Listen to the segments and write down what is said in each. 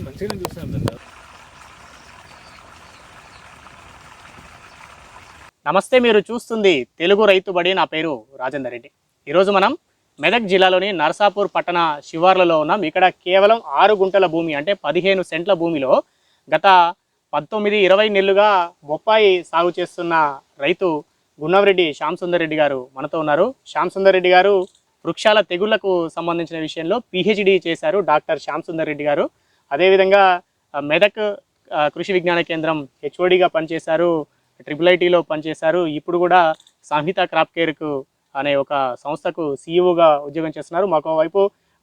నేను మంచిగానే చూసాను నమస్తే మీరు చూస్తుంది తెలుగు రైతుబడి నా పేరు రాజేందర్ రెడ్డి. ఈరోజు మనం మెదక్ జిల్లాలోని నర్సాపూర్ పట్టణ శివార్లలో ఉన్నాం. ఇక్కడ కేవలం ఆరు గుంటల భూమి అంటే పదిహేను సెంట్ల భూమిలో గత పంతొమ్మిది ఇరవై నెలలుగా బొప్పాయి సాగు చేస్తున్న రైతు గున్నవరెడ్డి శ్యామ్ సుందర్ రెడ్డి గారు మనతో ఉన్నారు. శ్యామసుందర్ రెడ్డి గారు వృక్షాల తెగుళ్ళకు సంబంధించిన విషయంలో పిహెచ్డి చేశారు డాక్టర్ శ్యామసుందర్ రెడ్డి గారు. అదేవిధంగా మెదక్ కృషి విజ్ఞాన కేంద్రం హెచ్ఓడిగా పనిచేశారు ట్రిపుల్ ఐటీలో పనిచేశారు ఇప్పుడు కూడా సంహిత క్రాప్ కేర్కు అనే ఒక సంస్థకు సీఈఓగా ఉద్యోగం చేస్తున్నారు. మాకు వైపు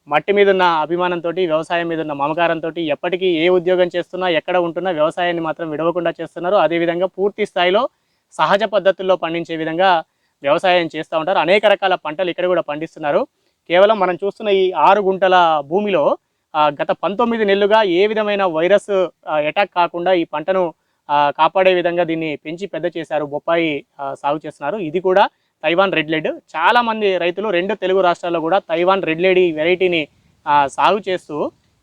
మట్టి మీద ఉన్న అభిమానంతో వ్యవసాయం మీద ఉన్న మమకారంతో ఎప్పటికీ ఏ ఉద్యోగం చేస్తున్నా ఎక్కడ ఉంటున్నా వ్యవసాయాన్ని మాత్రం విడవకుండా చేస్తున్నారు. అదేవిధంగా పూర్తి స్థాయిలో సహజ పద్ధతుల్లో పండించే విధంగా వ్యవసాయం చేస్తూ ఉంటారు. అనేక రకాల పంటలు ఇక్కడ కూడా పండిస్తున్నారు. కేవలం మనం చూస్తున్న ఈ ఆరు గుంటల భూమిలో గత పంతొమ్మిది నెలలుగా ఏ విధమైన వైరస్ అటాక్ కాకుండా ఈ పంటను కాపాడే విధంగా దీన్ని పెంచి పెద్ద చేశారు బొప్పాయి సాగు చేస్తున్నారు. ఇది కూడా తైవాన్ రెడ్ లెడ్ చాలామంది రైతులు రెండు తెలుగు రాష్ట్రాల్లో కూడా తైవాన్ రెడ్ లేడీ వెరైటీని సాగు చేస్తూ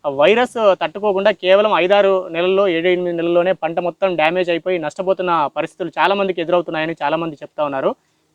వైరస్ తట్టుకోకుండా కేవలం ఐదారు నెలల్లో ఏడు ఎనిమిది నెలల్లోనే పంట మొత్తం డ్యామేజ్ అయిపోయి నష్టపోతున్న పరిస్థితులు చాలామందికి ఎదురవుతున్నాయని చాలామంది చెప్తా ఉన్నారు.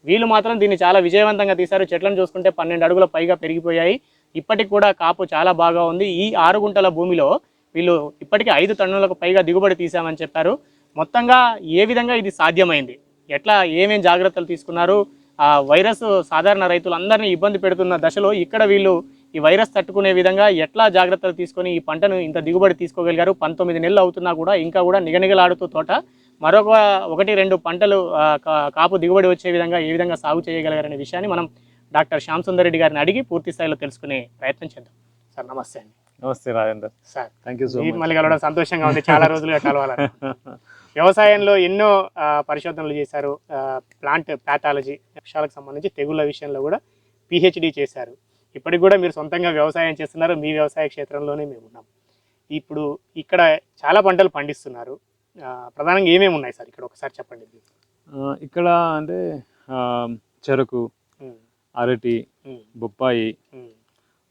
వీళ్ళు మాత్రం దీన్ని చాలా విజయవంతంగా తీశారు. చెట్లను చూసుకుంటే పన్నెండు అడుగుల పైగా పెరిగిపోయాయి. ఇప్పటికి కూడా కాపు చాలా బాగా ఉంది. ఈ ఆరు గుంటల భూమిలో వీళ్ళు ఇప్పటికీ ఐదు టన్నులకు పైగా దిగుబడి తీశామని చెప్పారు. మొత్తంగా ఏ విధంగా ఇది సాధ్యమైంది? ఎట్లా ఏమేం జాగ్రత్తలు తీసుకున్నారు? ఆ వైరస్ సాధారణ రైతులందరినీ ఇబ్బంది పెడుతున్న దశలో ఇక్కడ వీళ్ళు ఈ వైరస్ తట్టుకునే విధంగా ఎట్లా జాగ్రత్తలు తీసుకొని ఈ పంటను ఇంత దిగుబడి తీసుకోగలిగారు? పంతొమ్మిది నెలలు అవుతున్నా కూడా ఇంకా కూడా నిగనిగలాడుతూ తోట మరొక ఒకటి రెండు పంటలు కాపు దిగుబడి వచ్చే విధంగా ఏ విధంగా సాగు చేయగలిగారనే విషయాన్ని మనం డాక్టర్ శ్యామ్ రెడ్డి గారిని అడిగి పూర్తి స్థాయిలో తెలుసుకునే ప్రయత్నం చేద్దాం. సార్ నమస్తే అండి. నమస్తే Rajender. Sir thank you so మళ్ళీ కలవడం సంతోషంగా ఉంది. చాలా రోజులుగా కలవాలని. వ్యవసాయంలో ఎన్నో పరిశోధనలు చేశారు. ప్లాంట్ ప్యాథాలజీ వృక్షాలకు సంబంధించి తెగుళ్ళ విషయంలో కూడా పిహెచ్డి చేశారు. ఇప్పటికి కూడా మీరు సొంతంగా వ్యవసాయం చేస్తున్నారు. మీ వ్యవసాయ క్షేత్రంలోనే మేము ఉన్నాం. ఇప్పుడు ఇక్కడ చాలా పంటలు పండిస్తున్నారు. ప్రధానంగా ఏమేమి ఉన్నాయి సార్? ఇక్కడ ఒకసారి చెప్పండి ఇక్కడ అంటే చెరకు అరటి బొప్పాయి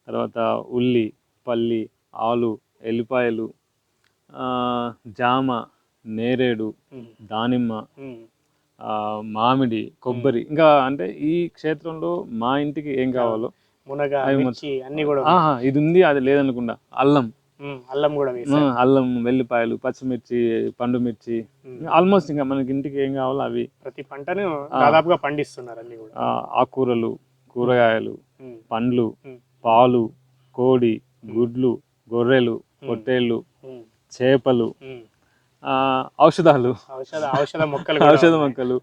తర్వాత ఉల్లి పల్లి ఆలు ఎల్లిపాయలు ఆ, జామ నేరేడు దానిమ్మ మామిడి కొబ్బరి. ఇంకా అంటే ఈ క్షేత్రంలో మా ఇంటికి ఏం కావాలో మునగ అన్ని కూడా ఇది ఉంది అది లేదనుకుండా. అల్లం. అల్లం కూడా అల్లం వెల్లిపాయలు పచ్చిమిర్చి పండు మిర్చి ఆల్మోస్ట్ ఇంకా మనకి ఇంటికి ఏం కావాలో అవి. ప్రతి పంటను దాదాపుగా పండిస్తున్నారు అన్ని కూడా. ఆకుకూరలు కూరగాయలు పండ్లు పాలు కోడి గుడ్లు గొర్రెలు పొట్టేళ్ళు చేపలు ఔషధాలు. ఔషధ ఔషధ మొక్కలు ఔషధ. మొక్కలు.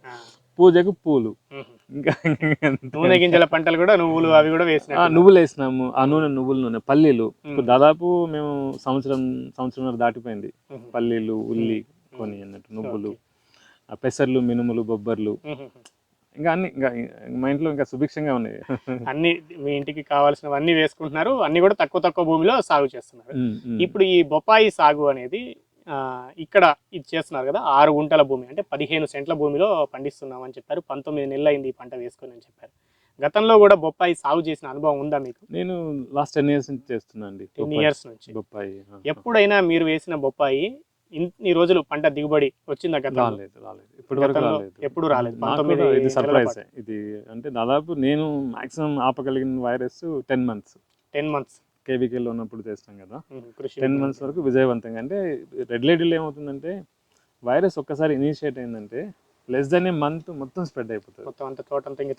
పూజకు పూలు. ఇంకా నూనె గింజల పంటలు కూడా నువ్వులు అవి కూడా ఆ, వేసిన నువ్వులు వేసినాము. ఆ నూనె నువ్వుల నూనె పల్లీలు. దాదాపు మేము సంవత్సరం సంవత్సరం దాటిపోయింది. పల్లీలు ఉల్లి కొని అన్నట్టు నువ్వులు ఆ పెసర్లు మినుములు బొబ్బర్లు. ఇంకా అన్ని ఇంకా మా ఇంట్లో ఇంకా సుభిక్షంగా ఉన్నాయి. అన్ని మీ ఇంటికి కావాల్సినవన్నీ వేసుకుంటున్నారు. అన్ని కూడా తక్కువ తక్కువ భూమిలో సాగు చేస్తున్నారు. ఇప్పుడు ఈ బొప్పాయి సాగు అనేది ఇక్కడ ఇది చేస్తున్నారు కదా ఆరు గుంటల భూమి అంటే పదిహేను సెంట్ల భూమిలో పండిస్తున్నాం అని చెప్పారు. పంతొమ్మిది నెలలు అయింది ఈ పంట వేసుకొని అని చెప్పారు. గతంలో కూడా బొప్పాయి సాగు చేసిన అనుభవం ఉందా మీకు? నేను లాస్ట్ టెన్ ఇయర్స్ నుంచి చేస్తున్నా అండి. టెన్ ఇయర్స్ నుంచి. బొప్పాయి ఎప్పుడైనా మీరు వేసిన బొప్పాయి ఇన్ని రోజులు పంట దిగుబడి వచ్చిందా గతంలో? రాలేదు రాలేదు. రాలేదు. ఎప్పుడు రాలేదు. పంతొమ్మిది ఇది సర్ప్రైజ్ ఇది అంటే దాదాపు నేను maximum ఆపగలిగిన virus ten months ten months. కేబీకేలో ఉన్నప్పుడు చేస్తాం కదా. టెన్ మంత్స్ వరకు విజయవంతంగా. అంటే రెడ్ లేడీలో ఏమవుతుందంటే వైరస్ ఒక్కసారి ఇనిషియేట్ అయిందంటే లెస్ దెన్ ఏ మంత్ మొత్తం స్ప్రెడ్ అయిపోతుంది. మొత్తం అంత తోట అంతా ఇంకా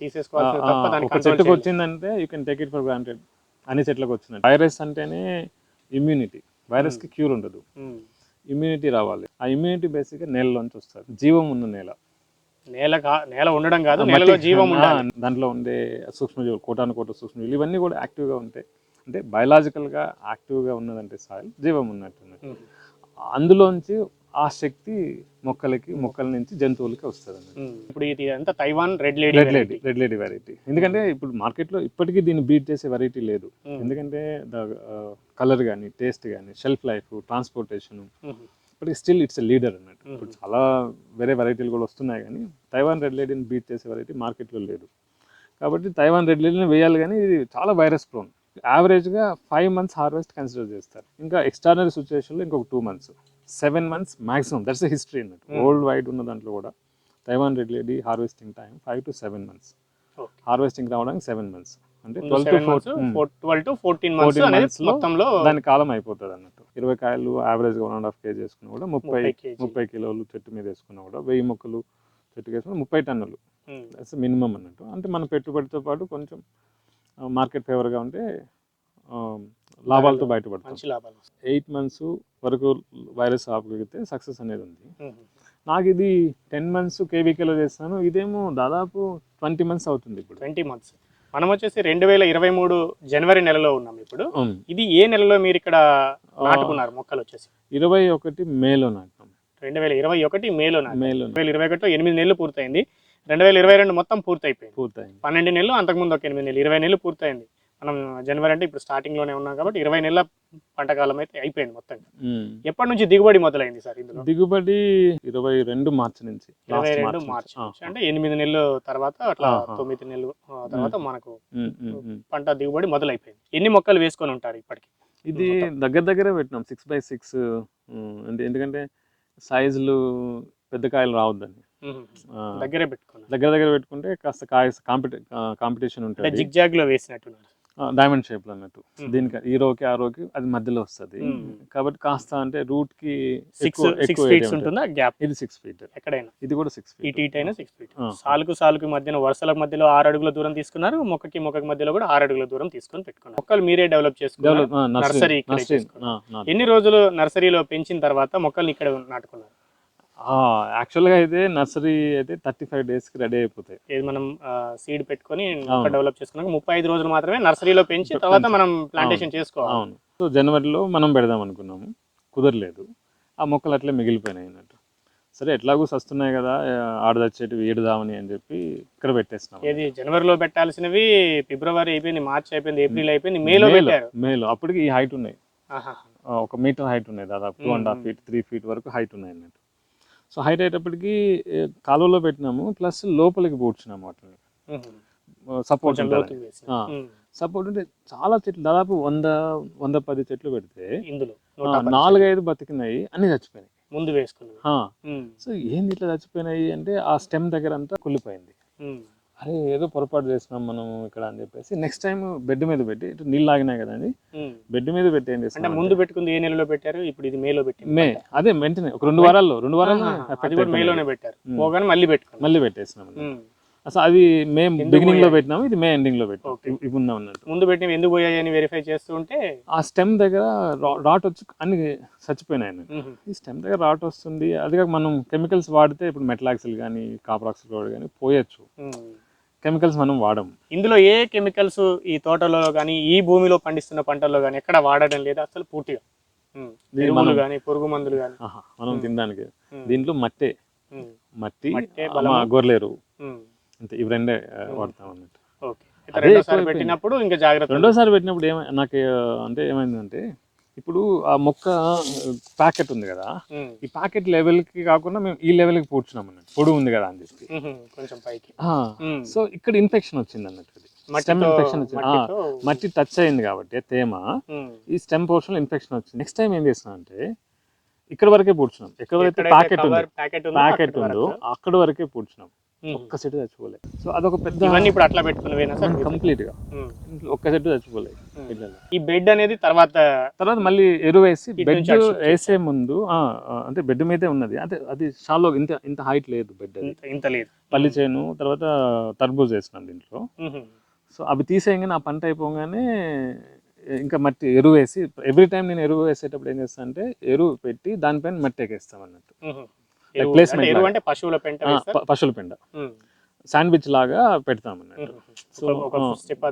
చెట్టుకు. వచ్చిందంటే you can take it for granted అన్ని చెట్లకు వచ్చినట్టు వైరస్ అంటేనే ఇమ్యూనిటీ వైరస్కి క్యూర్ ఉండదు. ఇమ్యూనిటీ రావాలి. ఆ ఇమ్యూనిటీ బేసిక్గా నేలలోంచి వస్తుంది. జీవం ఉన్న నేల. నేల నేల ఉండడం కాదు నేలలో జీవం దాంట్లో ఉండే సూక్ష్మజీవులు కోటాను కోట సూక్ష్మజీవులు ఇవన్నీ కూడా యాక్టివ్గా ఉంటాయి. అంటే బయలాజికల్గా యాక్టివ్గా ఉన్నదంటే సాయిల్ జీవం ఉన్నట్టు. అందులోంచి ఆ శక్తి మొక్కలకి మొక్కల నుంచి జంతువులకి వస్తుంది. ఇప్పుడు ఇది అంతా Taiwan red lady red lady red lady variety ఎందుకంటే ఇప్పుడు మార్కెట్లో ఇప్పటికీ దీన్ని బీట్ చేసే వెరైటీ లేదు. ఎందుకంటే ద కలర్ కానీ టేస్ట్ కానీ షెల్ఫ్ లైఫ్ ట్రాన్స్పోర్టేషన్ ఇప్పటికి స్టిల్ ఇట్స్ లీడర్ అన్నట్టు. ఇప్పుడు చాలా వేరే వెరైటీలు కూడా వస్తున్నాయి కానీ తైవాన్ రెడ్ లేడీని బీట్ చేసే వెరైటీ మార్కెట్లో లేదు. కాబట్టి తైవాన్ రెడ్ లేడీని వేయాలి కానీ ఇది చాలా వైరస్ ప్రోన్ యావరేజ్గా ఫైవ్ మంత్స్ హార్వెస్ట్ కన్సిడర్ చేస్తారు. ఇంకా ఎక్స్ట్రానరీ సిచ్యువేషన్లో ఇంకొక two months seven months maximum that's history అన్నట్టు Hmm. వరల్డ్ వైడ్ ఉన్న దాంట్లో కూడా Taiwan red lady harvesting time five to seven months. Harvesting రావడానికి సెవెన్ మంత్స్ అంటే ట్వెల్వ్ టు ఫోర్టీన్ మంత్స్ 14 అనేది months లో మొత్తంలో దాని కాలం అయిపోతుంది అన్నట్టు. ఇరవై కాయలు యావరేజ్గా వన్ అండ్ హాఫ్ కేజీ వేసుకున్నా కూడా ముప్పై 30 kg. ముప్పై కిలోలు చెట్టు మీద వేసుకున్నా కూడా వెయ్యి మొక్కలు చెట్టుకి వేసుకున్నా ముప్పై టన్నులు. మినిమం అన్నట్టు. అంటే మన పెట్టుబడితో పాటు కొంచెం మార్కెట్ ఫేవర్గా ఉంటే లాభాలతో బయటపడతాం. మంచి లాభాలు వస్తాయి. ఎయిట్ మంత్స్ వరకు వైరస్ ఆపగలిగితే సక్సెస్ అనేది ఉంది. నాకు ఇది టెన్ మంత్స్ కేవీకేలో చేస్తాను. ఇదేమో దాదాపు ట్వంటీ మంత్స్ అవుతుంది ఇప్పుడు. Twenty months. మనం వచ్చేసి రెండు వేల ఇరవై మూడు జనవరి నెలలో ఉన్నాం ఇప్పుడు. ఇది ఏ నెలలో మీరు ఇక్కడ నాటుకున్నారు మొక్కలు వచ్చేసి? ఇరవై ఒకటి మేలో నాటినాం రెండు వేల ఇరవై ఒకటి మేలో. మేలో రెండు వేల ఇరవై ఒకటిలో ఎనిమిది నెలలు పూర్తయింది. రెండు వేల ఇరవై రెండు మొత్తం పూర్తయిపోయింది. పూర్తయింది. పన్నెండు నెలలు అంతకుముందు ఒక ఎనిమిది నెలలు ఇరవై నెలలు పూర్తయింది. మనం జనవరి అంటే ఇప్పుడు స్టార్టింగ్లోనే ఉన్నాం కాబట్టి ఇరవై నెలల పంట కాలం అయితే అయిపోయింది మొత్తం. ఎప్పటి నుంచి దిగుబడి మొదలైంది సార్ ఇందులో? దిగుబడి ఇరవై రెండు మార్చి నుంచి ఇరవై రెండు మార్చి అంటే ఎనిమిది నెలలు తర్వాత అట్లా. తొమ్మిది నెలలు తర్వాత మనకు. పంట దిగుబడి మొదలైపోయింది. ఎన్ని మొక్కలు వేసుకొని ఉంటారు ఇప్పటికి? ఇది దగ్గర దగ్గర పెట్టినాం సిక్స్ బై సిక్స్ అంటే ఎందుకంటే సైజులు పెద్ద కాయలు రావద్దని. దగ్గరే పెట్టుకున్నారు దగ్గర దగ్గర పెట్టుకుంటే కాస్త కాంపిటీ కాంపిటీషన్ ఉంటుంది. జిగ్ జాగ్లో వేసినట్టున్నారు డైమండ్ షేప్లో అన్నట్టు. దీనికి ఈ రోకి ఆ రోకి అది మధ్యలో వస్తుంది. కాబట్టి కాస్త అంటే రూట్కి సిక్స్ సిక్స్ ఫీట్స్ ఉంటుంది. గ్యాప్ ఇది సిక్స్ ఫీట్ ఎక్కడైనా. ఇది కూడా సిక్స్ ఫీట్ టీట్ అయినా సిక్స్ ఫీట్. సాలుకు సాలుకు మధ్యన వరుసల మధ్యలో ఆరు అడుగుల దూరం తీసుకున్నారు. మొక్కకి మొక్కకి మధ్యలో కూడా ఆరు అడుగుల దూరం తీసుకొని పెట్టుకున్నారు. మొక్కలు మీరే డెవలప్ చేసుకున్నారు. నర్సరీ. ఎన్ని రోజులు నర్సరీలో పెంచిన తర్వాత మొక్కల్ని ఇక్కడ నాటుకున్నారు? యాక్చువల్గా అయితే నర్సరీ అయితే థర్టీ ఫైవ్ డేస్కి రెడీ అయిపోతాయి. ఇది మనం సీడ్ పెట్టుకొని. డెవలప్ చేసుకున్నాక ముప్పై ఐదు రోజులు మాత్రమే నర్సరీలో పెంచి తర్వాత మనం ప్లాంటేషన్ చేసుకోవాలి. అవును. సో జనవరిలో మనం పెడదాం అనుకున్నాము. కుదరలేదు. ఆ మొక్కలు అట్లే మిగిలిపోయినాయి అన్నట్టు. సరే ఎట్లాగూ సస్తున్నాయి కదా ఆడదచ్చేటివి ఏడుదామని అని చెప్పి ఇక్కడ పెట్టేస్తున్నాం ఏది జనవరిలో పెట్టాల్సినవి ఫిబ్రవరి అయిపోయింది మార్చి అయిపోయింది ఏప్రిల్ అయిపోయింది మేలో మేలో పెట్టారు. మేలో. అప్పటికి ఈ హైట్ ఉన్నాయి. ఒక మీటర్ హైట్ ఉన్నాయి దాదాపు two and half. Feet three feet వరకు హైట్ ఉన్నాయి అన్నట్టు. సో హైట్ అయ్యేటప్పటికి కాలువలో పెట్టినాము ప్లస్ లోపలికి పూడ్చినాము వాటిని. సపోర్ట్. సపోర్ట్ ఉంటే చాలా చెట్లు దాదాపు వంద వంద పది చెట్లు పెడితే నాలుగైదు బతికినాయి అన్ని చచ్చిపోయినాయి ముందు వేసుకున్నాం ఆ, మ్మ్. సో ఏంది ఇట్లా చచ్చిపోయినాయి అంటే ఆ స్టెమ్ దగ్గర అంతా కుళ్ళిపోయింది. అరే ఏదో పొరపాటు చేసినాం మనం ఇక్కడ అని చెప్పేసి నెక్స్ట్ టైం బెడ్ మీద పెట్టి ఇటు నీళ్ళు ఆగినాయి కదా అని మ్మ్. బెడ్ మీద పెట్టి ఏం అంటే ముందు పెట్టుకుంది ఏ నెలలో పెట్టారు ఇప్పుడు ఇది మేలో పెట్టింది మే అదే వెంటనే ఒక రెండు వారాల్లో రెండు వారాల్లో అది కూడా. మేలోనే పెట్టారు మ్మ్. పోగానే మళ్ళీ పెట్టుకున్నాం మళ్ళీ పెట్టేసినాం మ్మ్. అసలు అది మే ఎందుకు బిగినింగ్లో? పెట్టినాము ఇది మే ఎండింగ్లో పెట్టాం ఇవి ఉందా అన్నట్టు ముందు పెట్టినవి ఎందుకు పోయాయి అని వెరిఫై చేస్తూ ఉంటే ఆ స్టెమ్ దగ్గర రాట్ వచ్చి అన్ని చచ్చిపోయినాయి. మ్మ్. ఈ స్టెమ్ దగ్గర రాట్ వస్తుంది అది కాక మనం కెమికల్స్ వాడితే ఇప్పుడు మెట్లాక్సిల్ కానీ కాపరాక్సిల్ కానీ పోయొచ్చు మ్మ్. కెమికల్స్ మనం వాడము. ఇందులో ఏ కెమికల్స్ ఈ తోటలో కానీ ఈ భూమిలో పండిస్తున్న పంటల్లో కానీ ఎక్కడ వాడడం లేదా అసలు పూర్తిగా. ఎరువులు కానీ పురుగు మందులు కానీ మనం తినడానికి. దీంట్లో మట్టే. మట్టి గొర్రెలు. అంతే ఇవి రెండే వాడతాం అన్నట్టు ఓకే. రెండోసారి. పెట్టినప్పుడు ఇంకా జాగ్రత్త రెండోసారి పెట్టినప్పుడు ఏమై నాకు అంటే ఏమైందంటే ఇప్పుడు ఆ మొక్క ప్యాకెట్ ఉంది కదా. ఈ ప్యాకెట్ లెవెల్కి కాకుండా మేము ఈ లెవెల్కి పూడ్చినాం అన్నట్టు పొడుగు ఉంది కదా అని చెప్పి. కొంచెం పైకి. సో ఇక్కడ ఇన్ఫెక్షన్ వచ్చింది అన్నట్టు. స్టెమ్ ఇన్ఫెక్షన్ వచ్చింది మట్టి టచ్ అయింది కాబట్టి తేమ. ఈ స్టెమ్ పోర్షన్ ఇన్ఫెక్షన్ వచ్చింది నెక్స్ట్ టైం ఏం చేసినా అంటే ఇక్కడ వరకే పూడ్చినాం ఎక్కడైతే ఎక్కడైతే ప్యాకెట్ ఉందో ప్యాకెట్ అక్కడి ఉందో వరకు. అక్కడ వరకే పూడ్చినాం మ్మ్. ఒక్క సెట్ చచ్చిపోలేదు సో అదొక పెద్ద ఇవన్నీ ఇప్పుడు అట్లా పెట్టుకున్నవేనా సార్? కంప్లీట్గా. ఒక్క సెట్ చచ్చిపోలేదు. పిల్లలు. ఈ బెడ్ అనేది తర్వాత తర్వాత మళ్ళీ ఎరువు వేసి బెడ్ వేసే ముందు అంటే బెడ్ మీదే ఉన్నది. అంటే అది షాలో ఇంత ఇంత హైట్ లేదు బెడ్ ఇంత- లేదు. పల్లి చేను తర్వాత తర్బూజ్ వేసినాం దీంట్లో. సో అవి తీసేయగానే ఆ పంట అయిపోగానే ఇంకా మట్టి ఎరువు వేసి ఎవ్రీ టైం నేను ఎరువు వేసేటప్పుడు ఏం చేస్తాను అంటే ఎరువు పెట్టి దానిపైన మట్టి ఎక్కేస్తాం అన్నట్టు. అంటే. అంటే పశువుల పెంట పశువుల పెండ మ్మ్. శాండ్విచ్ లాగా పెడతాం అన్నట్టు. సో స్టెప్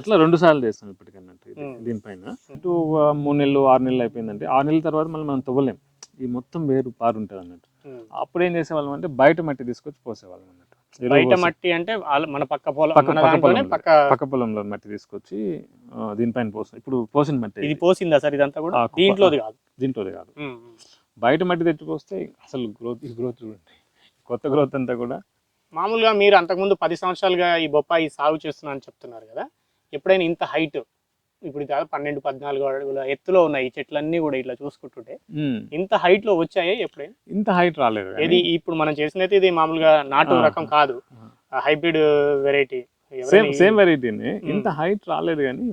అట్లా రెండు సార్లు చేస్తాం ఇప్పటికన్నట్టు. దీనిపైన ఇటు మూడు నెలలు ఆరు నెలలు అయిపోయిందంటే ఆరు నెలల తర్వాత మళ్ళీ మనం తవ్వలేం ఈ మొత్తం వేరు పారు ఉంటుంది అన్నట్టు. అప్పుడు ఏం చేసేవాళ్ళం అంటే బయట మట్టి తీసుకొచ్చి పోసేవాళ్ళం అన్నట్టు బయట పోసి- మట్టి అంటే మన పక్క పొలం పక్క- పక్క పొలంలో. పక్క పక్క పొలంలో మట్టి తీసుకొచ్చి దీనిపైన పోస్తాం ఇప్పుడు పోసిన మట్టి ఇది. పోసిందా సార్ ఇదంతా కూడా దీంట్లోది కాదు దీంట్లోది కాదు. బయట మట్టి తెచ్చిపోస్తే అసలు గ్రోత్ ఈ గ్రోత్ చూడండి. కొత్త గ్రోత్ అంతా కూడా మామూలుగా మీరు అంతకుముందు పది సంవత్సరాలుగా ఈ బొప్పాయి సాగు చేస్తున్నా అని చెప్తున్నారు కదా ఎప్పుడైనా ఇంత హైట్ ఇప్పుడు దాదాపు పన్నెండు పద్నాలుగు అడుగుల ఎత్తులో ఉన్నాయి ఈ చెట్లన్నీ కూడా ఇట్లా చూసుకుంటుంటే. ఇంత హైట్లో వచ్చాయా ఎప్పుడైనా? ఇంత హైట్ రాలేదు ఇది ఇప్పుడు మనం చేసినైతే ఇది మామూలుగా నాటు. రకం కాదు. హైబ్రిడ్ వెరైటీ సేమ్ సేమ్ వెరైటీనే ఇంత హైట్ రాలేదు కానీ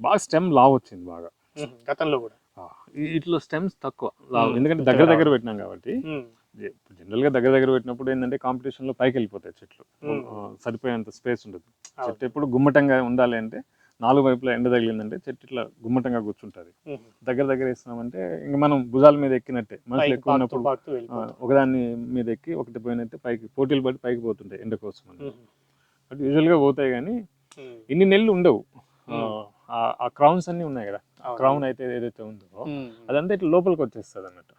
బాగా స్టెమ్ లావ్ వచ్చింది బాగా. గతంలో కూడా. ఇట్లా స్టెమ్స్ తక్కువ. ఎందుకంటే దగ్గర దగ్గర. పెట్టినాం కాబట్టి జనరల్గా దగ్గర దగ్గర పెట్టినప్పుడు ఏంటంటే కాంపిటీషన్లో పైకి వెళ్ళిపోతాయి చెట్లు సరిపోయేంత స్పేస్ ఉండదు. చెట్టు ఎప్పుడు గుమ్మటంగా ఉండాలి అంటే నాలుగు వైపులా ఎండ తగిలిందంటే చెట్టు ఇట్లా గుమ్మటంగా కూర్చుంటది. దగ్గర దగ్గర వేసినామంటే ఇంకా మనం భుజాల మీద ఎక్కినట్టే. మనుషులు ఎక్కువ ఉన్నప్పుడు. ఒకదాన్ని మీద ఎక్కి ఒకటి పోయినట్టే పైకి పోటీలు పడి పైకి పోతుంటాయి ఎండ కోసం బట్ యూజువల్గా పోతాయి కానీ ఇన్ని నెలలు ఉండవు. ఆ, క్రౌన్స్ అన్ని ఉన్నాయి కదా. క్రౌన్ అయితే ఏదైతే ఉందో అదంతా ఇట్లా లోపలికి వచ్చేస్తుంది అన్నట్టు.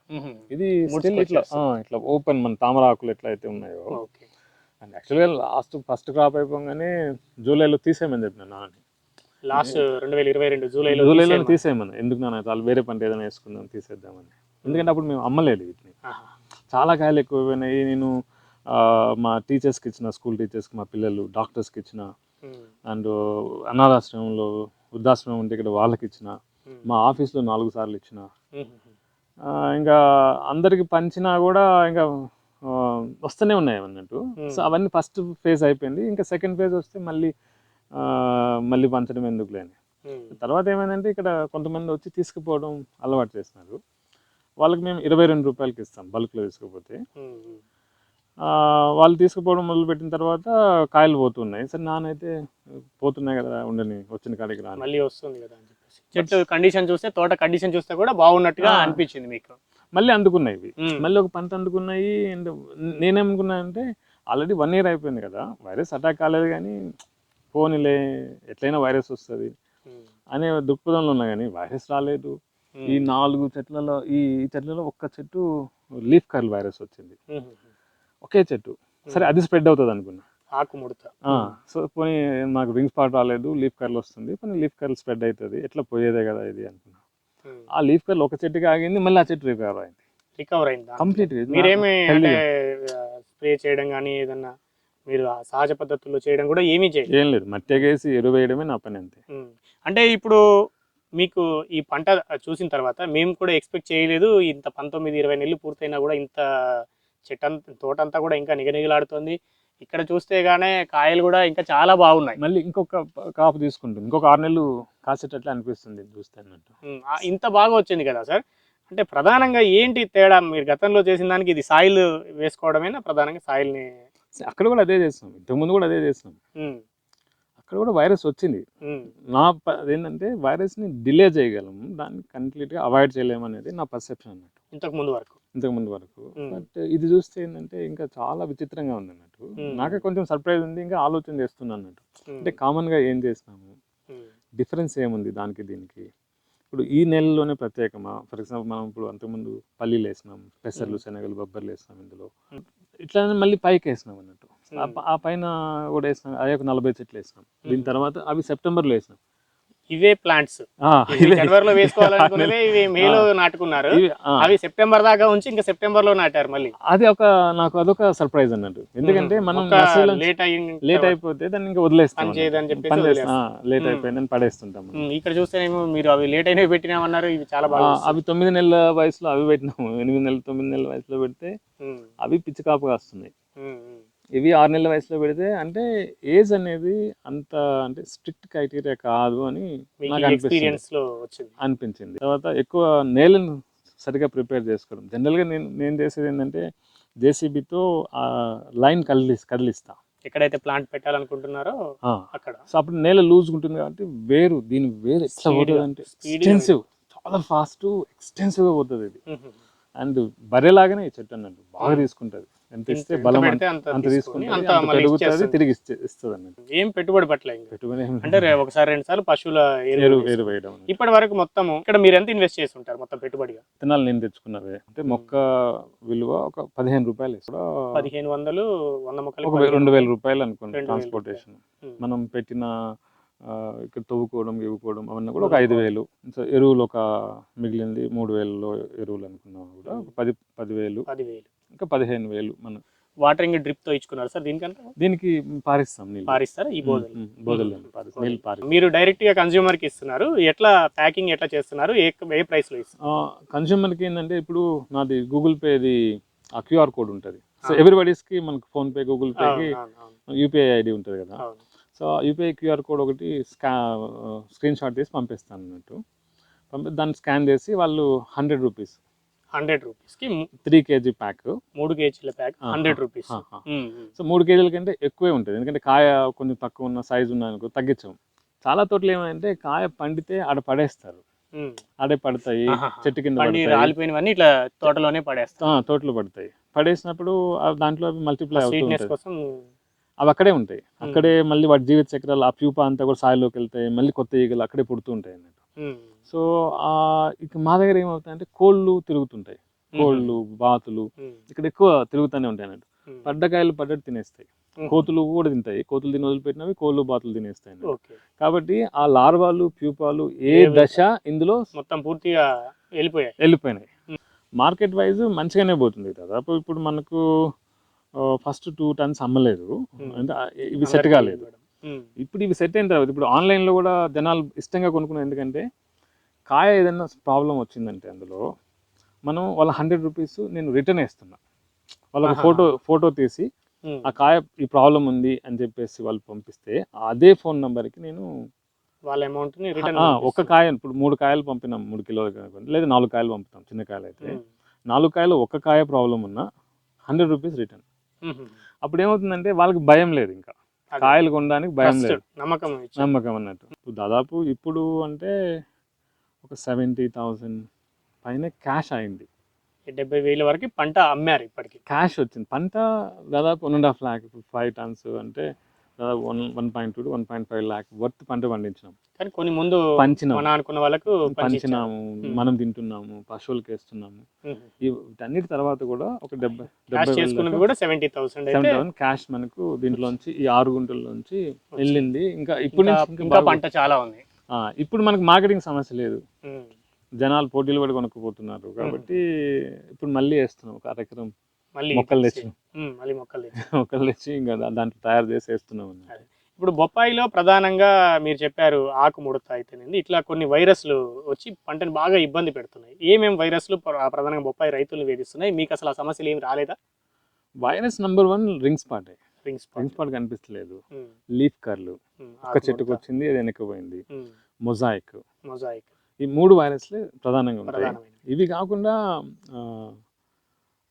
ఇది స్టిల్ ఇట్లా ఇట్లా ఓపెన్ మన తామర ఆకులు ఎట్లా అయితే ఉన్నాయో. అండ్ యాక్చువల్గా లాస్ట్ ఫస్ట్ క్రాప్ అయిపోగానే జూలైలో తీసేయమని చెప్పిన నాన్నని లాస్ట్ రెండు వేల ఇరవై రెండు జూలైలో జూలైలో తీసేయమని. ఎందుకు నాన్న వాళ్ళు వేరే పంట ఏదైనా వేసుకుందాం తీసేద్దామని. ఎందుకంటే అప్పుడు మేము అమ్మలేదు వీటిని. చాలా కాయలు ఎక్కువైపోయినాయి. నేను మా టీచర్స్కి ఇచ్చిన స్కూల్ టీచర్స్కి మా పిల్లలు డాక్టర్స్కి ఇచ్చిన. అండ్ అనాథాశ్రమంలో వృద్ధాశ్రమం ఉంటే ఇక్కడ వాళ్ళకి ఇచ్చిన. మా ఆఫీస్లో నాలుగు సార్లు ఇచ్చిన. ఇంకా అందరికి పంచినా కూడా ఇంకా వస్తూనే ఉన్నాయి అన్నట్టు సో అవన్నీ ఫస్ట్ ఫేజ్ అయిపోయింది. ఇంకా సెకండ్ ఫేజ్ వస్తే మళ్ళీ మళ్ళీ పంచడం ఎందుకు లేని. ఉమ్, తర్వాత ఏమైందంటే ఇక్కడ కొంతమంది వచ్చి తీసుకుపోవడం అలవాటు చేస్తున్నారు వాళ్ళకి మేము ఇరవై రెండు రూపాయలకి ఇస్తాం బల్క్లో తీసుకుపోతే. వాళ్ళు తీసుకుపోవడం మొదలుపెట్టిన తర్వాత కాయలు పోతున్నాయి. సరే నానైతే పోతున్నాయి కదా ఉండని వచ్చిన కాడికి రాని. మళ్ళీ వస్తుంది కదా చెట్టు కండిషన్ చూస్తే తోట కండిషన్ చూస్తే కూడా బాగున్నట్టుగా. అనిపించింది మీకు. మళ్ళీ అందుకున్నాయి ఇవి. మళ్ళీ ఒక పంట అందుకున్నాయి అండ్ నేనేమనుకున్నా అంటే ఆల్రెడీ వన్ ఇయర్ అయిపోయింది కదా వైరస్ అటాక్ కాలేదు కానీ పోనీలే ఎట్లయినా వైరస్ వస్తుంది. అనే దృక్పథంలో ఉన్నా కానీ వైరస్ రాలేదు. ఈ నాలుగు చెట్లలో ఈ చెట్లలో ఒక్క చెట్టు లీఫ్ కర్ల్ వైరస్ వచ్చింది. ఒకే చెట్టు. సరే అది స్ప్రెడ్ అవుతుంది అనుకున్నా ఆకు ముడత. సో పోనీ నాకు రింగ్ స్పాట్ రాలేదు లీఫ్ కర్ల్ వస్తుంది పోనీ లీఫ్ కర్ల్ స్ప్రెడ్ అవుతుంది ఎట్లా పోయేదే కదా ఇది అనుకున్నా. ఆ లీఫ్ కర్ల్ ఒక చెట్టుకి ఆగింది మళ్ళీ ఆ చెట్టు రికవర్ అయింది. రికవర్ అయిందా? కంప్లీట్ మీరేమి స్ప్రే చేయడం కానీ ఏదన్నా మీరు ఆ సహజ పద్ధతుల్లో చేయడం కూడా ఏమీ చేయలేదు? ఏం లేదు. మట్టి ఎగేసి ఎరువు వేయడమే నా పని అంతే. అంటే ఇప్పుడు మీకు ఈ పంట చూసిన తర్వాత మేము కూడా ఎక్స్పెక్ట్ చేయలేదు ఇంత పంతొమ్మిది ఇరవై నెలలు పూర్తయినా కూడా ఇంత చెట్టంత తోటంతా కూడా ఇంకా నిగనిగలాడుతుంది. ఇక్కడ చూస్తే గానే కాయలు కూడా ఇంకా చాలా బాగున్నాయి. మళ్ళీ ఇంకొక కాపు తీసుకుంటుంది. ఇంకొక ఆరు నెలలు కాసేటట్లు అనిపిస్తుంది చూస్తే అన్నట్టు. ఇంత బాగా వచ్చింది కదా సార్? అంటే ప్రధానంగా ఏంటి తేడా? మీరు గతంలో చేసిన దానికి ఇది సాయిల్ వేసుకోవడమేనా? ప్రధానంగా సాయిల్ని అక్కడ కూడా అదే చేస్తున్నాం ఇంతకుముందు కూడా అదే చేస్తున్నాం అక్కడ కూడా వైరస్ వచ్చింది. నా అదేంటంటే వైరస్ని డిలే చేయగలము దాన్ని కంప్లీట్గా అవాయిడ్ చేయలేము అనేది నా పర్సెప్షన్ అన్నట్టు. ఇంతకు ముందు వరకు. ఇంతకు ముందు వరకు. బట్ ఇది చూస్తే ఏంటంటే ఇంకా చాలా విచిత్రంగా ఉంది అన్నట్టు. నాకే కొంచెం సర్ప్రైజ్ ఉంది ఇంకా ఆలోచన చేస్తున్నాను అన్నట్టు. అంటే కామన్గా ఏం చేసినాము? డిఫరెన్స్ ఏముంది దానికి దీనికి? ఇప్పుడు ఈ నెలలోనే ప్రత్యేకమా? ఫర్ ఎగ్జాంపుల్ మనం ఇప్పుడు అంతకుముందు పల్లీలు వేసినాం పెసర్లు శనగలు బొబ్బర్లు వేసినాం ఇందులో. ఇట్లానే మళ్ళీ పైకి వేసినాం అన్నట్టు. ఆ పైన కూడా వేసినాం అదే ఒక నలభై చెట్లు వేసినాం. దీని తర్వాత అవి సెప్టెంబర్లో వేసినాం. ఇవే ప్లాంట్స్. ఇవే. జనవరిలో వేసుకోవాలనుకునేవి ఇవి మేలో నాటుకున్నారు. అవి సెప్టెంబర్ దాకా ఉంచి ఇంకా సెప్టెంబర్లో నాటారు మళ్ళీ. అది ఒక నాకు అదొక సర్ప్రైజ్ అన్నట్టు. ఎందుకంటే మనం లేట్ అయ్యి లేట్ అయిపోతే దాన్ని ఇంకా వదిలేస్తాం చేస్తాం. లేట్. అయిపోయిందని పడేస్తుంటాం ఇక్కడ చూస్తేనేమో మీరు అవి లేట్ అయినవి పెట్టినామన్నారు ఇవి చాలా బాగా అవి తొమ్మిది నెలల వయసులో అవి పెట్టినాము. ఎనిమిది నెలలు తొమ్మిది నెలల వయసులో పెడితే అవి పిచ్చి కాపుగా వస్తున్నాయి ఉమ్, ఉమ్, ఇవి ఆరు నెలల వయసులో పెడితే అంటే ఏజ్ అనేది అంత అంటే స్ట్రిక్ట్ క్రైటీరియా కాదు అని నాకు అనిపిస్తుంది. ఎక్స్పీరియన్స్లో వచ్చింది. అనిపించింది. తర్వాత ఎక్కువ నేలను సరిగా ప్రిపేర్ చేసుకోవడం. జనరల్గా నేను నేను చేసేది ఏంటంటే జేసీబీతో లైన్ కదిలి కదిలిస్తా. ఎక్కడైతే ప్లాంట్ పెట్టాలనుకుంటున్నారో ఆ. అక్కడ. సో అప్పుడు నేల లూజ్ ఉంటుంది కాబట్టి వేరు దీని వేరు ఎట్లా పోతుంది అంటే ఎక్స్టెన్సివ్ చాలా ఫాస్ట్ ఎక్స్టెన్సివ్గా పోతుంది ఇది. అండ్ బర్రెలాగానే ఈ చెట్టు అన్నట్టు బాగా తీసుకుంటుంది. ఎంత ఇస్తే బలం అంత తీసుకొని అంత పెరుగుతుంది. తిరిగి ఇస్తే- ఇస్తుంది అన్నట్టు ఏం పెట్టుబడి పట్ల పెట్టుబడి అంటే ఒకసారి రెండు సార్లు పశువుల ఎరువు వేయడం. ఇప్పటి వరకు మొత్తము ఇక్కడ మీరు ఎంత ఇన్వెస్ట్ చేసి ఉంటారు మొత్తం పెట్టుబడిగా? విత్తనాలు నేను తెచ్చుకున్నవే. అంటే మొక్క విలువ ఒక పదిహేను రూపాయలు పదిహేను వందలు వంద మొక్కలు రెండు వేల రూపాయలు అనుకోండి ట్రాన్స్పోర్టేషన్. మనం పెట్టిన ఇక్కడ తవ్వుకోవడం ఇవ్వుకోవడం అవన్నీ కూడా ఒక ఐదు వేలు. సో ఎరువులు ఒక మిగిలింది మూడు వేలలో ఎరువులు అనుకున్నాం కూడా. పది పదివేలు. పదివేలు. ఇంకా పదిహేను వేలు మన వాటరింగ్ డ్రిప్తో ఇచ్చుకున్నారు సార్ దీనికంటే దీనికి పారిస్తాం పారిస్తారా? ఈ బోధలు. బోధలు. నీళ్ళు పారి మీరు డైరెక్ట్గా కన్స్యూమర్కి ఇస్తున్నారు. ఎట్లా ప్యాకింగ్ ఎట్లా చేస్తున్నారు? ఏ ఏ ప్రైస్లో ఇస్తున్నారు? కన్స్యూమర్కి ఏంటంటే ఇప్పుడు నాది గూగుల్ పేది ఆ క్యూఆర్ కోడ్ ఉంటుంది. సో ఎవ్రీబడీస్కి మనకు ఫోన్పే గూగుల్ పేకి అవును, అవును, యూపీఐ ఐడి ఉంటుంది కదా. సో యూపీఐ క్యూఆర్ కోడ్ ఒకటి స్కా స్క్రీన్ షాట్ తీసి పంపిస్తాను అన్నట్టు. పంపి దాన్ని స్కాన్ చేసి వాళ్ళు హండ్రెడ్ రూపీస్ హండ్రెడ్ రూపీస్కి ము- త్రీ కేజీ ప్యాక్. మూడు కేజీల ప్యాక్ హండ్రెడ్ రూపీస్. సో మూడు కేజీల కంటే ఎక్కువే ఉంటుంది. ఎందుకంటే కాయ కొంచెం తక్కువ ఉన్న సైజు ఉన్న అనుకో తగ్గించాం చాలా తోటలు ఏమంటే కాయ పండితే ఆడ పడేస్తారు. ఆడే పడతాయి. చెట్టు కింద రాలిపోయినవన్నీ ఇట్లా తోటలోనే పడేస్తాం ఆ, తోటలో పడతాయి. పడేసినప్పుడు దాంట్లో మల్టిప్లై అవుతూ స్వీట్నెస్ ఉంటాయి. కోసం అవి అక్కడే ఉంటాయి. అక్కడే మళ్ళీ వాటి జీవిత చక్రాలు ఆ ప్యూపా అంతా కూడా సాయిలోకి వెళ్తాయి మళ్ళీ కొత్త ఈగలు అక్కడే పుడుతూ ఉంటాయి అన్నట్టు. సో ఆ ఇక మా దగ్గర ఏమవుతాయంటే కోళ్ళు తిరుగుతుంటాయి. కోళ్ళు బాతులు ఉమ్, ఇక్కడ ఎక్కువ తిరుగుతూనే ఉంటాయి అన్నట్టు. పడ్డకాయలు పడ్డట్టు తినేస్తాయి. కోతులు కూడా తింటాయి. కోతులు తిని వదిలిపెట్టినవి కోళ్ళు బాతులు తినేస్తాయి కాబట్టి ఆ లార్వాలు ప్యూపాలు ఏ దశ ఇందులో మొత్తం పూర్తిగా వెళ్ళిపోయాయి. వెళ్ళిపోయినాయి. మార్కెట్ వైజ్ మంచిగానే పోతుంది. దాదాపు ఇప్పుడు మనకు ఫస్ట్ టూ టన్స్ అమ్మలేదు. అంటే ఇవి సెట్ కాలేదు. ఇప్పుడు ఇవి సెట్ అయిన తర్వాత ఇప్పుడు ఆన్లైన్లో కూడా జనాలు ఇష్టంగా కొనుక్కున్నారు. ఎందుకంటే కాయ ఏదైనా ప్రాబ్లం వచ్చిందంటే అందులో మనం వాళ్ళ హండ్రెడ్ రూపీస్ నేను రిటర్న్ వేస్తున్నా. వాళ్ళకి ఆహా. ఫోటో ఫోటో తీసి. ఆ కాయ ఈ ప్రాబ్లం ఉంది అని చెప్పేసి వాళ్ళు పంపిస్తే అదే ఫోన్ నెంబర్కి నేను వాళ్ళ అమౌంట్ని రిటర్న్ ఒక కాయ ఇప్పుడు మూడు కాయలు పంపినాం. మూడు కిలోలు లేదా నాలుగు కాయలు పంపుతాం చిన్న కాయలు అయితే. నాలుగు కాయలు ఒక కాయ ప్రాబ్లం ఉన్నా హండ్రెడ్ రూపీస్ రిటర్న్ అప్పుడు ఏమవుతుందంటే వాళ్ళకి భయం లేదు ఇంకా. కాయలు కొనడానికి భయం లేదు. నమ్మకం నమ్మకం అన్నట్టు. ఇప్పుడు దాదాపు ఇప్పుడు అంటే ఒక సెవెంటీ థౌసండ్ పైన క్యాష్ అయింది. డెబ్బై వేల వరకు పంట అమ్మారు ఇప్పటికి. క్యాష్ వచ్చింది. పంట దాదాపు one and half lakh five tons అంటే దాదాపు one one point two one point five lakh worth పంట పండించినాం. కానీ కొన్ని ముందు పంచినాం. మన అనుకున్న వాళ్ళకు. పంచినాము మనం తింటున్నాము పశువులకి వేస్తున్నాము. వీటన్నిటి తర్వాత కూడా ఒక డెబ్బై క్యాష్ డెబ్బై సెవెంటీ థౌసండ్ క్యాష్ మనకు దీంట్లోంచి ఈ ఆరు గుంటల్లోంచి వెళ్ళింది. ఇంకా ఇప్పుడు ఇంకా పంట చాలా ఉంది. ఇప్పుడు మనకు మార్కెటింగ్ సమస్య లేదు. జనాలు పోటీలు పడి కొనుక్కుపోతున్నారు కాబట్టి ఇప్పుడు మళ్ళీ వేస్తున్నాం ఒక అరెకరం మళ్ళీ మొక్కలు తెచ్చి- మళ్ళీ మొక్కలు తెచ్చి. మొక్కలు తెచ్చి ఇంకా దాంట్లో తయారు చేసి వేస్తున్నాం. ఇప్పుడు బొప్పాయిలో ప్రధానంగా మీరు చెప్పారు ఆకు ముడత అయితేనేది ఇట్లా కొన్ని వైరస్లు వచ్చి పంటని బాగా ఇబ్బంది పెడుతున్నాయి. ఏమేం వైరస్లు ప్ర- ప్రధానంగా బొప్పాయి రైతులు వేధిస్తున్నాయి? మీకు అసలు ఆ సమస్యలు ఏమి రాలేదా? Virus number one ring spot rings ring spot కనిపిస్తలేదు. Leaf curl. ఒక్క చెట్టుకు వచ్చింది అది వెనక్కిపోయింది మొజాయిక్. మొజాయిక్. ఈ మూడు వైరస్లే ప్రధానంగా ఉంటాయి. ఇవి కాకుండా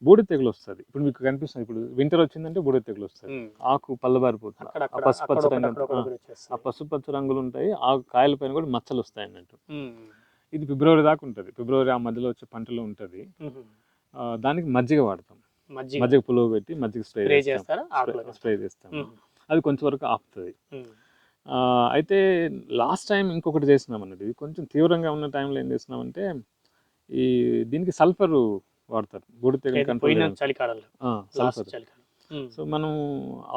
బూడిద తెగులు వస్తుంది. ఇప్పుడు మీకు కనిపిస్తుంది ఇప్పుడు వింటర్ వచ్చిందంటే బూడిద తెగులు వస్తుంది. ఆకు పల్లబారిపోతుంది ఆ పసుపచ్చ అక్కడొకటి, రంగు ఆ, పసుపచ్చ రంగులు ఉంటాయి ఆ కాయల పైన కూడా మచ్చలు వస్తాయి అన్నట్టు. ఇది ఫిబ్రవరి దాకా ఉంటుంది. ఫిబ్రవరి ఆ మధ్యలో వచ్చే పంటలో ఉంటుంది. దానికి మజ్జిగ వాడతాం. మజ్జిగ. పులువ పెట్టి మజ్జిగ స్ప్రే ఆకులకు స్ప్రే చేస్తాం. అది కొంచెం వరకు ఆపుతుంది. అయితే లాస్ట్ టైం ఇంకొకటి చేసినాం అన్నది ఇది కొంచెం తీవ్రంగా ఉన్న టైంలో ఏం చేసినామంటే ఈ దీనికి సల్ఫర్ వాడతారు బూడిద తెగులు కంట్రోల్. చలికాలంలో. సో మనం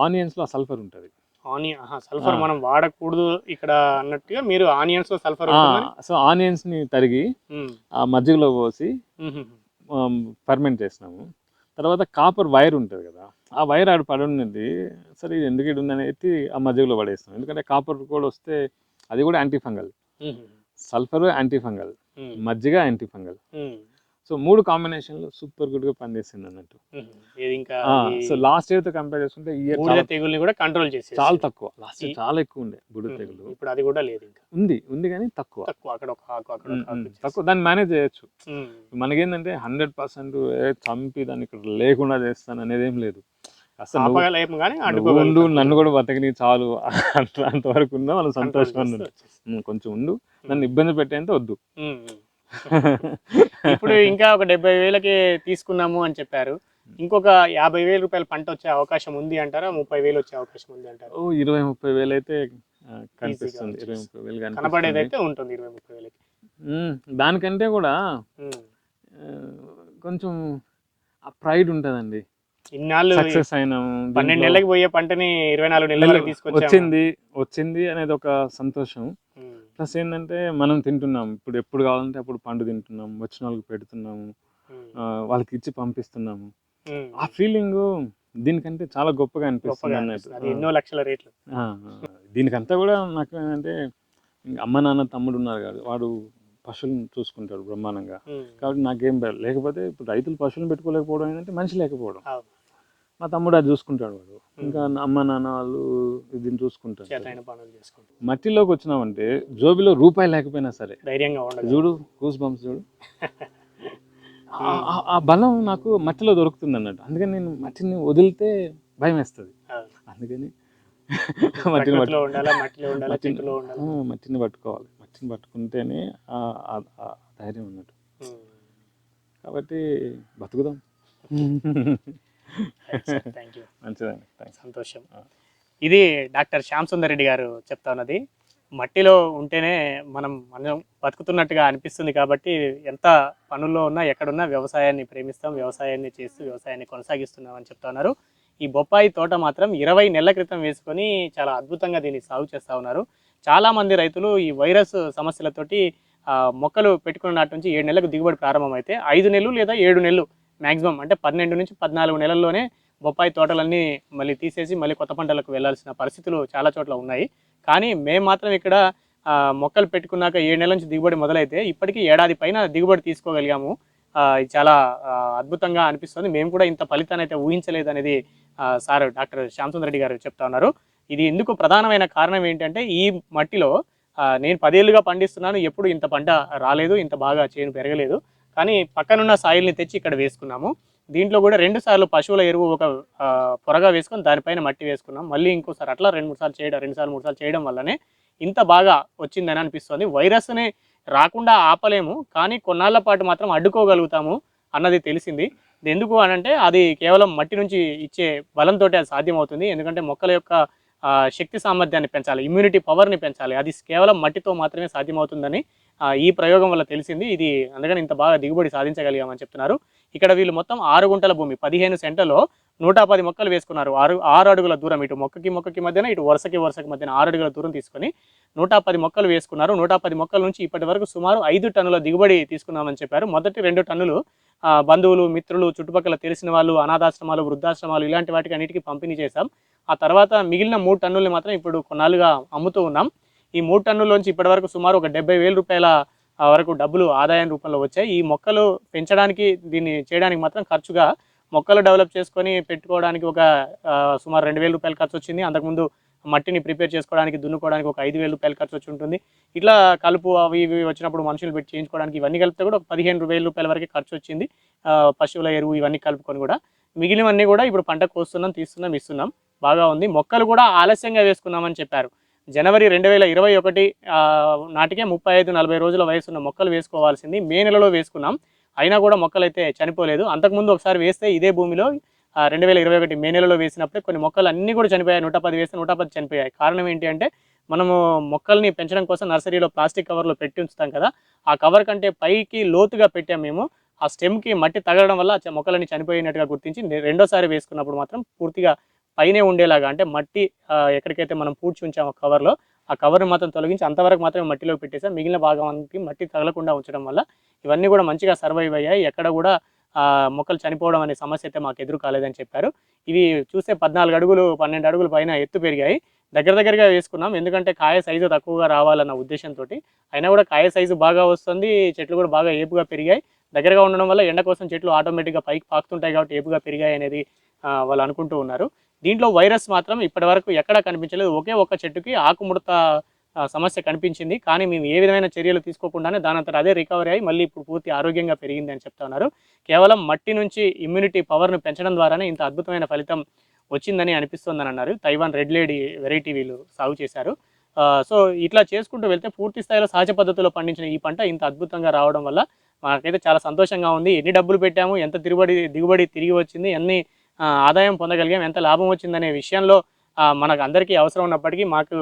ఆనియన్స్లో సల్ఫర్ ఉంటుంది ఆనియన్ సల్ఫర్. మనం వాడకూడదు ఇక్కడ అన్నట్టుగా మీరు ఆనియన్స్లో సల్ఫర్ సో ఆనియన్స్ని తరిగి. ఆ మజ్జిగలో పోసి. ఫర్మెంట్ చేసినాము తర్వాత కాపర్ వైర్ ఉంటుంది కదా ఆ వైర్ ఆడ పడి ఉన్నది సరే ఇది ఎందుకు ఇటు ఉందని ఎత్తి ఆ మజ్జిగలో పడేస్తాం ఎందుకంటే కాపర్ కూడా వస్తే అది కూడా anti fungal um. Sulphur anti fungal um. మజ్జిగ యాంటీ ఫంగల్ ఉమ్. సో మూడు కాంబినేషన్లో సూపర్ గుడ్గా పనిచేసింది అన్నట్టు. ఇంకా సో లాస్ట్ ఇయర్తో కంపేర్ చేసుకుంటే ఇయర్ తెగుల్ని కూడా కంట్రోల్ చేసేసి చాలా తక్కువ. లాస్ట్ ఈ- చాలా ఎక్కువ ఉండే బుడి. తెగులు. ఇప్పుడు అది కూడా లేదు ఇంకా. ఉంది ఉంది కానీ తక్కువ. తక్కువ అక్కడ ఒక అక్కడ. తక్కువ. దాన్ని మేనేజ్ చేయొచ్చు. మనకేంటంటే హండ్రెడ్ పర్సెంట్ చంపి దాన్ని ఇక్కడ లేకుండా చేస్తాను అనేది ఏం లేదు. అసలు కానీ. ఉండు నన్ను కూడా బతకని చాలు. అంతవరకు ఉన్నా మనం Control సంతోషంగా కొంచెం ఉండు. నన్ను ఇబ్బంది పెట్టేంత వద్దు. ఇప్పుడు ఇంకా ఒక డెబ్బై వేలకి తీసుకున్నాము అని చెప్పారు. ఇంకొక యాభై వేల రూపాయల పంట వచ్చే అవకాశం ఉంది అంటారా? ముప్పై వేలు వచ్చే అవకాశం ఉంది అంటారా? ఓ ఇరవై ముప్పై వేలు అయితే కనిపిస్తుంది. ఇరవై ముప్పై వేలు కనిపిస్తుంది. అయితే ఉంటుంది ఇరవై ముప్పై వేలకి. దానికంటే కూడా కొంచెం ఆ ప్రైడ్ ఉంటుందండి. ఇన్నాళ్ళు సక్సెస్ అయినాము. పన్నెండు నెలలకు పోయే పంటని ఇరవై నాలుగు నెలల వరకు తీసుకొచ్చాము. వచ్చింది వచ్చింది అనేది ఒక సంతోషం. ప్లస్ ఏంటంటే మనం తింటున్నాం. ఇప్పుడు ఎప్పుడు కావాలంటే అప్పుడు పండు తింటున్నాం. వచ్చిన వాళ్ళకి పెడుతున్నాము వాళ్ళకి ఇచ్చి పంపిస్తున్నాము. ఆ ఫీలింగ్ దీనికంటే చాలా గొప్పగా అనిపిస్తుంది అన్నట్టు. ఎన్నో లక్షల రేట్లు. దీనికంతా కూడా నాకు ఏంటంటే అమ్మ నాన్న తమ్ముడు ఉన్నారు కాదు. వాడు పశువులను చూసుకుంటాడు బ్రహ్మాండంగా. కాబట్టి నాకేం లేకపోతే ఇప్పుడు రైతులు పశువులను పెట్టుకోలేకపోవడం ఏంటంటే మనిషి లేకపోవడం. మా తమ్ముడు అది చూసుకుంటాడు వాడు. ఇంకా అమ్మ నాన్న వాళ్ళు దీన్ని చూసుకుంటారు. మట్టిలోకి వచ్చినామంటే జోబిలో రూపాయి లేకపోయినా సరే. ధైర్యంగా చూడు కూస్ బంప్స్ చూడు. ఆ- బలం నాకు మట్టిలో దొరుకుతుంది అన్నట్టు. అందుకని నేను మట్టిని వదిలితే భయం వేస్తుంది. అందుకని మట్టిని ప్రకృతిలో ఉండాలా మట్టిలో ఉండాలా మట్టిని- పట్టుకోవాలి. మట్టిని పట్టుకుంటేనే ధైర్యం ఉన్నట్టు. కాబట్టి బతుకుదాం. థ్యాంక్ యూ మంచిదండి. సంతోషం. ఇది డాక్టర్ శ్యామ్ సుందర్ రెడ్డి గారు చెప్తా ఉన్నది మట్టిలో ఉంటేనే మనం మనం బతుకుతున్నట్టుగా అనిపిస్తుంది కాబట్టి ఎంత పనుల్లో ఉన్నా ఎక్కడున్నా వ్యవసాయాన్ని ప్రేమిస్తాం వ్యవసాయాన్ని చేస్తూ వ్యవసాయాన్ని కొనసాగిస్తున్నాం అని చెప్తా ఉన్నారు ఈ బొప్పాయి తోట మాత్రం ఇరవై నెలల క్రితం వేసుకొని చాలా అద్భుతంగా దీన్ని సాగు చేస్తూ ఉన్నారు. చాలా మంది రైతులు ఈ వైరస్ సమస్యలతోటి మొక్కలు పెట్టుకున్న నాటి నుంచి ఏడు నెలలకు దిగుబడి ప్రారంభమైతే ఐదు నెలలు లేదా ఏడు నెలలు మాక్సిమం అంటే పన్నెండు నుంచి పద్నాలుగు నెలల్లోనే బొప్పాయి తోటలన్నీ మళ్ళీ తీసేసి మళ్ళీ కొత్త పంటలకు వెళ్ళాల్సిన పరిస్థితులు చాలా చోట్ల ఉన్నాయి. కానీ మేము మాత్రం ఇక్కడ మొక్కలు పెట్టుకున్నాక ఏడు నెలల నుంచి దిగుబడి మొదలైతే ఇప్పటికీ ఏడాది పైన దిగుబడి తీసుకోగలిగాము. ఇది చాలా అద్భుతంగా అనిపిస్తుంది. మేము కూడా ఇంత ఫలితాన్ని అయితే ఊహించలేదు అనేది సార్ డాక్టర్ శ్యామసుందర్ రెడ్డి గారు చెప్తా ఉన్నారు. ఇది ఎందుకు ప్రధానమైన కారణం ఏంటంటే ఈ మట్టిలో నేను పదేళ్ళుగా పండిస్తున్నాను. ఎప్పుడు ఇంత పంట రాలేదు. ఇంత బాగా చేను పెరగలేదు. కానీ పక్కనున్న సాయిల్ని తెచ్చి ఇక్కడ వేసుకున్నాము. దీంట్లో కూడా రెండు సార్లు పశువుల ఎరువు ఒక పొరగా వేసుకొని దానిపైన మట్టి వేసుకున్నాం. మళ్ళీ ఇంకోసారి అట్లా రెండు మూడు సార్లు చేయడం రెండు సార్లు మూడు సార్లు చేయడం వల్లనే ఇంత బాగా వచ్చిందని అనిపిస్తుంది. వైరస్ని రాకుండా ఆపలేము కానీ కొన్నాళ్ళ పాటు మాత్రం అడ్డుకోగలుగుతాము అన్నది తెలిసింది. ఎందుకు అని అంటే అది కేవలం మట్టి నుంచి ఇచ్చే బలంతో అది సాధ్యమవుతుంది. ఎందుకంటే మొక్కల యొక్క శక్తి సామర్థ్యాన్ని పెంచాలి ఇమ్యూనిటీ పవర్ని పెంచాలి. అది కేవలం మట్టితో మాత్రమే సాధ్యమవుతుందని ఈ ప్రయోగం వల్ల తెలిసింది. ఇది అందుకని ఇంత బాగా దిగుబడి సాధించగలిగామని చెప్తున్నారు. ఇక్కడ వీళ్ళు మొత్తం ఆరు గుంటల భూమి పదిహేను సెంటర్లో నూట పది మొక్కలు వేసుకున్నారు. ఆరు ఆరు అడుగుల దూరం ఇటు మొక్కకి మొక్కకి మధ్యన ఇటు వరుసకి వరుసకి మధ్యన ఆరు అడుగుల దూరం తీసుకొని నూట పది మొక్కలు వేసుకున్నారు. నూట పది మొక్కల నుంచి ఇప్పటి వరకు సుమారు ఐదు టన్నుల దిగుబడి తీసుకున్నామని చెప్పారు. మొదటి రెండు టన్నులు బంధువులు మిత్రులు చుట్టుపక్కల తెలిసిన వాళ్ళు అనాథాశ్రమాలు వృద్ధాశ్రమాలు ఇలాంటి వాటికి అన్నిటికీ పంపిణీ చేశాం. ఆ తర్వాత మిగిలిన మూడు టన్నుల్ని మాత్రం ఇప్పుడు కొన్నాళ్ళుగా అమ్ముతూ ఉన్నాం. ఈ మూడు టన్నుల్లోంచి ఇప్పటి వరకు సుమారు ఒక డెబ్బై వేల రూపాయల వరకు డబ్బులు ఆదాయం రూపంలో వచ్చాయి. ఈ మొక్కలు పెంచడానికి దీన్ని చేయడానికి మాత్రం ఖర్చుగా మొక్కలు డెవలప్ చేసుకొని పెట్టుకోవడానికి ఒక సుమారు రెండు వేల రూపాయలు ఖర్చు వచ్చింది. అంతకుముందు మట్టిని ప్రిపేర్ చేసుకోవడానికి దున్నుకోవడానికి ఒక ఐదు వేల రూపాయలు ఖర్చు వచ్చి ఉంటుంది. ఇట్లా కలుపు అవి ఇవి వచ్చినప్పుడు మనుషులు పెట్టి చేయించుకోవడానికి ఇవన్నీ కలిపితే కూడా ఒక పదిహేను వేల రూపాయల వరకు ఖర్చు వచ్చింది. పశువుల ఎరువు ఇవన్నీ కలుపుకొని కూడా. మిగిలినవన్నీ కూడా ఇప్పుడు పంట కోస్తున్నాం తీస్తున్నాం ఇస్తున్నాం. బాగా ఉంది. మొక్కలు కూడా ఆలస్యంగా వేసుకున్నామని చెప్పారు. జనవరి రెండు వేల ఇరవై ఒకటి నాటికే ముప్పై ఐదు నలభై రోజుల వయసున్న మొక్కలు వేసుకోవాల్సింది. మే నెలలో వేసుకున్నాం. అయినా కూడా మొక్కలు అయితే చనిపోలేదు. అంతకుముందు ఒకసారి వేస్తే ఇదే భూమిలో రెండు వేల ఇరవై ఒకటి మే నెలలో వేసినప్పుడే కొన్ని మొక్కలు అన్నీ కూడా చనిపోయాయి. నూట పది వేస్తే నూట పది చనిపోయాయి. కారణం ఏంటి అంటే మనము మొక్కల్ని పెంచడం కోసం నర్సరీలో ప్లాస్టిక్ కవర్లో పెట్టి ఉంచుతాం కదా. ఆ కవర్ కంటే పైకి లోతుగా పెట్టాం మేము. ఆ స్టెమ్కి మట్టి తగలడం వల్ల మొక్కలని మొక్కలన్నీ చనిపోయినట్టుగా గుర్తించి రెండోసారి వేసుకున్నప్పుడు మాత్రం పూర్తిగా పైనే ఉండేలాగా అంటే మట్టి ఎక్కడికైతే మనం పూడ్చి ఉంచామో కవర్లో ఆ కవర్ని మాత్రం తొలగించి అంతవరకు మాత్రమే మట్టిలో పెట్టేసాం మిగిలిన భాగానికి మట్టి తగలకుండా ఉంచడం వల్ల ఇవన్నీ కూడా మంచిగా సర్వైవ్ అయ్యాయి. ఎక్కడ కూడా మొక్కలు చనిపోవడం అనే సమస్య అయితే మాకు ఎదురు కాలేదని చెప్పారు. ఇవి చూస్తే పద్నాలుగు అడుగులు పన్నెండు అడుగుల పైన ఎత్తు పెరిగాయి. దగ్గర దగ్గరగా వేసుకున్నాం. ఎందుకంటే కాయ సైజు తక్కువగా రావాలన్న ఉద్దేశంతో అయినా కూడా కాయ సైజు బాగా వస్తుంది చెట్లు కూడా బాగా ఏపుగా పెరిగాయి. దగ్గరగా ఉండడం వల్ల ఎండ కోసం చెట్లు ఆటోమేటిక్గా పైకి పాకుతుంటాయి కాబట్టి ఏపుగా పెరిగాయి అనేది వాళ్ళు అనుకుంటూ ఉన్నారు. దీంట్లో వైరస్ మాత్రం ఇప్పటి వరకు ఎక్కడా కనిపించలేదు. ఒకే ఒక్క చెట్టుకి ఆకుముడత సమస్య కనిపించింది. కానీ మేము ఏ విధమైన చర్యలు తీసుకోకుండానే దానంతట అదే రికవరీ అయ్యి మళ్ళీ ఇప్పుడు పూర్తి ఆరోగ్యంగా పెరిగింది అని చెప్తా ఉన్నారు కేవలం మట్టి నుంచి ఇమ్యూనిటీ పవర్ను పెంచడం ద్వారానే ఇంత అద్భుతమైన ఫలితం వచ్చిందని అనిపిస్తుందని అన్నారు. తైవాన్ రెడ్ లేడీ వెరైటీ వీళ్ళు సాగు చేశారు. సో ఇట్లా చేసుకుంటూ వెళ్తే పూర్తి స్థాయిలో సహజ పద్ధతిలో పండించిన ఈ పంట ఇంత అద్భుతంగా రావడం వల్ల మాకైతే చాలా సంతోషంగా ఉంది. ఎన్ని డబ్బులు పెట్టాము ఎంత దిగుబడి దిగుబడి తిరిగి వచ్చింది ఎన్ని ఆదాయం పొందగలిగాం ఎంత లాభం వచ్చిందనే విషయంలో మనకు అందరికీ అవసరం ఉన్నప్పటికీ మాకు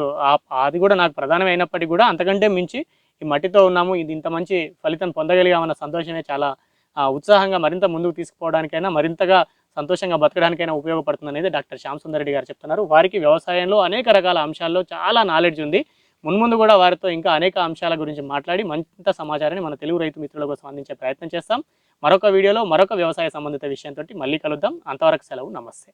అది కూడా నాకు ప్రధానమైనప్పటికీ కూడా అంతకంటే మించి ఈ మట్టితో ఉన్నాము ఇది ఇంత మంచి ఫలితం పొందగలిగామన్న సంతోషమే చాలా ఉత్సాహంగా మరింత ముందుకు తీసుకుపోవడానికైనా మరింతగా సంతోషంగా బతకడానికైనా ఉపయోగపడుతుంది అనేది డాక్టర్ శ్యామ్ సుందర్ రెడ్డి గారు చెప్తున్నారు. వారికి వ్యవసాయంలో అనేక రకాల అంశాల్లో చాలా నాలెడ్జ్ ఉంది. మున్ముందు కూడా వారితో ఇంకా అనేక అంశాల గురించి మాట్లాడి మంత సమాచారాన్ని మన తెలుగు రైతు మిత్రుల కోసం అందించే ప్రయత్నం చేస్తాం. మరొక వీడియోలో మరొక వ్యవసాయ సంబంధిత విషయంతో మళ్ళీ కలుద్దాం. అంతవరకు సెలవు. నమస్తే.